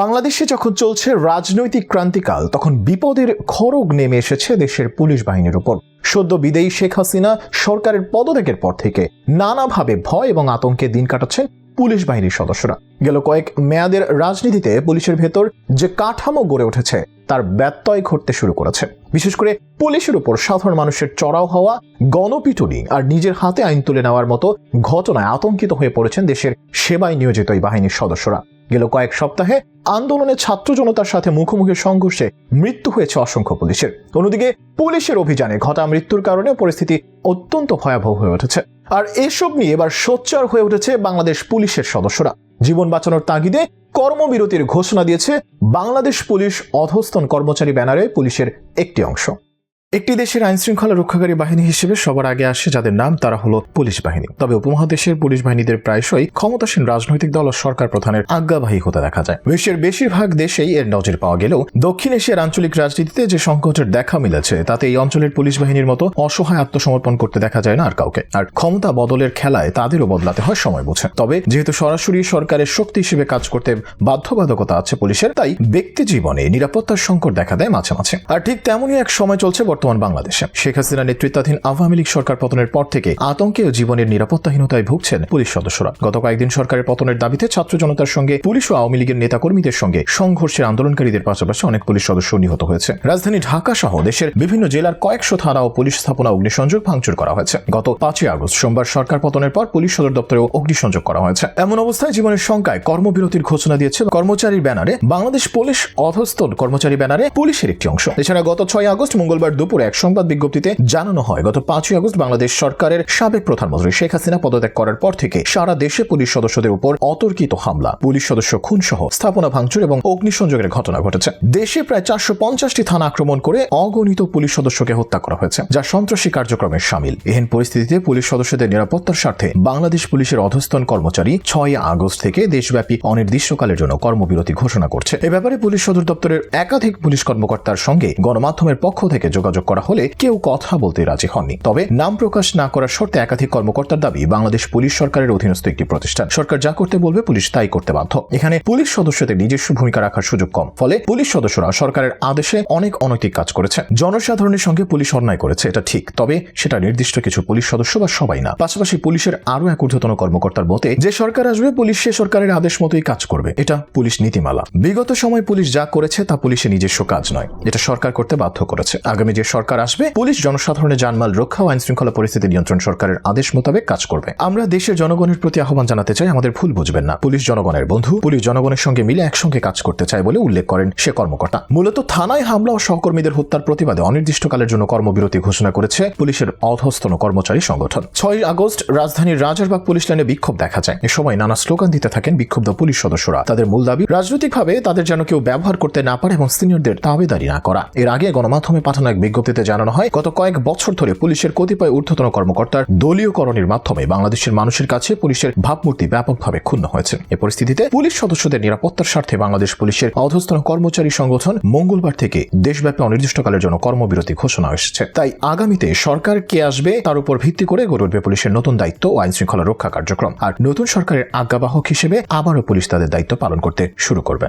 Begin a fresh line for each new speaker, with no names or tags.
বাংলাদেশে যখন চলছে রাজনৈতিক ক্রান্তিকাল, তখন বিপদের খড়গ নেমে এসেছে দেশের পুলিশ বাহিনীর উপর। সদ্য বিদেয়ী শেখ হাসিনা সরকারের পদত্যাগের পর থেকে নানাভাবে ভয় এবং আতঙ্কে দিন কাটাচ্ছেন পুলিশ বাহিনীর সদস্যরা। গেল কয়েক মেয়াদের রাজনীতিতে পুলিশের ভেতর যে কাঠামো গড়ে উঠেছে, তার ব্যত্যয় ঘটতে শুরু করেছে। বিশেষ করে পুলিশের উপর সাধারণ মানুষের চড়াও হওয়া, গণপিটুনি আর নিজের হাতে আইন তুলে নেওয়ার মতো ঘটনায় আতঙ্কিত হয়ে পড়েছেন দেশের সেবায় নিয়োজিত এই বাহিনীর সদস্যরা। গেল কয়েক সপ্তাহে আন্দোলনে ছাত্র জনতার সাথে মুখোমুখি সংঘর্ষে মৃত্যু হয়েছে অসংখ্য পুলিশের। অন্যদিকে পুলিশের অভিযানে ঘটা মৃত্যুর কারণে পরিস্থিতি অত্যন্ত ভয়াবহ হয়ে উঠেছে। আর এসব নিয়ে এবার সোচ্চার হয়ে উঠেছে বাংলাদেশ পুলিশের সদস্যরা। জীবন বাঁচানোর তাগিদে কর্মবিরতির ঘোষণা দিয়েছে বাংলাদেশ পুলিশ অধস্তন কর্মচারী ব্যানারে পুলিশের একটি অংশ। একটি দেশের আইন শৃঙ্খলা রক্ষাকারী বাহিনী হিসেবে সবার আগে আসে যাদের নাম তারা হলো পুলিশ বাহিনী। তবে উপমহাদেশের পুলিশ বাহিনীদের প্রায়শই ক্ষমতাসীন রাজনৈতিক দল ও সরকার প্রধানের আজ্ঞাবাহী হতে দেখা যায়। বিশ্বের বেশিরভাগ দেশেই এর নজর পাওয়া গেলেও দক্ষিণ এশিয়ার আঞ্চলিক রাজনীতিতে যে সংকটের দেখা মিলেছে, তাতে এই অঞ্চলের পুলিশ বাহিনীর মতো অসহায় আত্মসমর্পণ করতে দেখা যায় না আর কাউকে। আর ক্ষমতা বদলের খেলায় তাদেরও বদলাতে হয় সময় বুঝে। তবে যেহেতু সরাসরি সরকারের শক্তি হিসেবে কাজ করতে বাধ্যবাধকতা আছে পুলিশের, তাই ব্যক্তি জীবনে নিরাপত্তার সংকট দেখা দেয় মাঝে মাঝে। আর ঠিক তেমনই এক সময় চলছে বর্তমান বাংলাদেশে। শেখ হাসিনা নেতৃত্বাধীন আওয়ামী লীগ সরকার পতনের পর থেকে আতঙ্কে ও জীবনের নিরাপত্তাহীনতায় ভুগছেন পুলিশ সদস্যরা। গত কয়েকদিন সরকারের পতনের দাবিতে ছাত্র জনতার সঙ্গে পুলিশ ও আওয়ামী লীগের নেতাকর্মীদের সঙ্গে সংঘর্ষের আন্দোলনকারীদের পাশাপাশি অনেক পুলিশ সদস্য নিহত হয়েছে। রাজধানী ঢাকা সহ দেশের বিভিন্ন জেলার কয়েকশো থানা ও পুলিশ স্থাপনা অগ্নিসংযোগ ভাঙচুর করা হয়েছে। গত পাঁচই আগস্ট সোমবার সরকার পতনের পর পুলিশ সদর দপ্তরেও অগ্নিসংযোগ করা হয়েছে। এমন অবস্থায় জীবনের সংখ্যায় কর্মবিরতির ঘোষণা দিয়েছে কর্মচারীর ব্যানারে বাংলাদেশ পুলিশ অধস্তন কর্মচারী ব্যানারে পুলিশের একটি অংশ। এছাড়া গত ছয় আগস্ট মঙ্গলবার দুপুরে এক সংবাদ বিজ্ঞপ্তিতে জানানো হয়, গত পাঁচই আগস্ট বাংলাদেশ সরকারের সাবেক প্রধানমন্ত্রী শেখ হাসিনা পদত্যাগ করার পর থেকে সারা দেশে পুলিশ সদস্যদের উপর অতর্কিত হামলা, পুলিশ সদস্য খুন সহ স্থাপনা ভাঙচুর এবং অগ্নিসংযোগের ঘটনা ঘটেছে। দেশে প্রায় চারশো পঞ্চাশটি থানা আক্রমণ করে অগণিত পুলিশ সদস্যকে হত্যা করা হয়েছে, যা সন্ত্রাসী কার্যক্রমের সামিল। এহেন পরিস্থিতিতে পুলিশ সদস্যদের নিরাপত্তার স্বার্থে বাংলাদেশ পুলিশের অধস্তন কর্মচারী ছয় আগস্ট থেকে দেশব্যাপী অনির্দিষ্টকালের জন্য কর্মবিরতি ঘোষণা করছে। এ ব্যাপারে পুলিশ সদর দপ্তরের একাধিক পুলিশ কর্মকর্তার সঙ্গে গণমাধ্যমের পক্ষ থেকে যোগাযোগ করা হলে কেউ কথা বলতে রাজি হননি। তবে নাম প্রকাশ না করার শর্তে একাধিক কর্মকর্তার দাবি বাংলাদেশ পুলিশ সরকারের অধীনস্থ একটি প্রতিষ্ঠান। সরকার যা করতে বলবে পুলিশ তাই করতে বাধ্য। এখানে পুলিশ সদস্যদের নিজস্ব ভূমিকা রাখার সুযোগ কম। ফলে পুলিশ সদস্যরা সরকারের আদেশে অনেক অনৈতিক কাজ করেছে জনসাধারণের সঙ্গে পুলিশ অন্যায় করেছে, এটা ঠিক। তবে সেটা নির্দিষ্ট কিছু পুলিশ সদস্য বা সবাই না। পাশাপাশি পুলিশের আরও এক ঊর্ধ্বতন কর্মকর্তার মতে, যে সরকার আসবে, পুলিশ সে সরকারের আদেশ মতোই কাজ করবে। এটা পুলিশ নীতিমালা। বিগত সময় পুলিশ যা করেছে, তা পুলিশের নিজস্ব কাজ নয়। এটা সরকার করতে বাধ্য করেছে। আগামী যে সরকার আসবে, পুলিশ, জনসাধারণের জানমাল রক্ষা ও আইন শৃঙ্খলা পরিস্থিতি নিয়ন্ত্রণ সরকারের আদেশ মোতাবেক কাজ করবে। আমরা দেশের জনগণের প্রতি আহ্বান জানাতে চাই, আমাদের ভুল বুঝবেন না। পুলিশ জনগণের বন্ধু, পুলিশ জনগণের সঙ্গে মিলে একসঙ্গে কাজ করতে চায় বলে উল্লেখ করেন সে কর্মকর্তা। মূলত থানায় হামলা ও সহকর্মীদের হত্যার প্রতিবাদে অনির্দিষ্টকালের জন্য কর্মবিরতি ঘোষণা করেছে পুলিশের অধস্তন কর্মচারী সংগঠন। ছয় আগস্ট রাজধানীর রাজারবাগ পুলিশ লাইনে বিক্ষোভ দেখা যায়। এ সময় নানা স্লোগান দিতে থাকেন বিক্ষুব্ধ পুলিশ সদস্যরা। তাদের মূল দাবি, রাজনৈতিকভাবে তাদের যেন কেউ ব্যবহার করতে না পারে এবং সিনিয়রদের দাবিদারি না করা। এর আগে গণমাধ্যমে পাঠানো এক বিজ্ঞপ্তিতে জানানো হয়, গত কয়েক বছর ধরে পুলিশের কতিপয় ঊর্ধ্বতন কর্মকর্তার দলীয়করণের মাধ্যমে বাংলাদেশের মানুষের কাছে পুলিশের ভাবমূর্তি ব্যাপকভাবে ক্ষুণ্ণ হয়েছে। এ পরিস্থিতিতে পুলিশ সদস্যদের নিরাপত্তার স্বার্থে বাংলাদেশ পুলিশের অধস্তন কর্মচারী সংগঠন মঙ্গলবার থেকে দেশব্যাপী অনির্দিষ্টকালের জন্য কর্মবিরতি ঘোষণা এসেছে। তাই আগামীতে সরকার কে আসবে তার উপর ভিত্তি করে গড়ে উঠবে পুলিশের নতুন দায়িত্ব ও আইন শৃঙ্খলা রক্ষা কার্যক্রম। আর নতুন সরকারের আজ্ঞাবাহক হিসেবে আবারও পুলিশ তাদের দায়িত্ব পালন করতে শুরু করবে।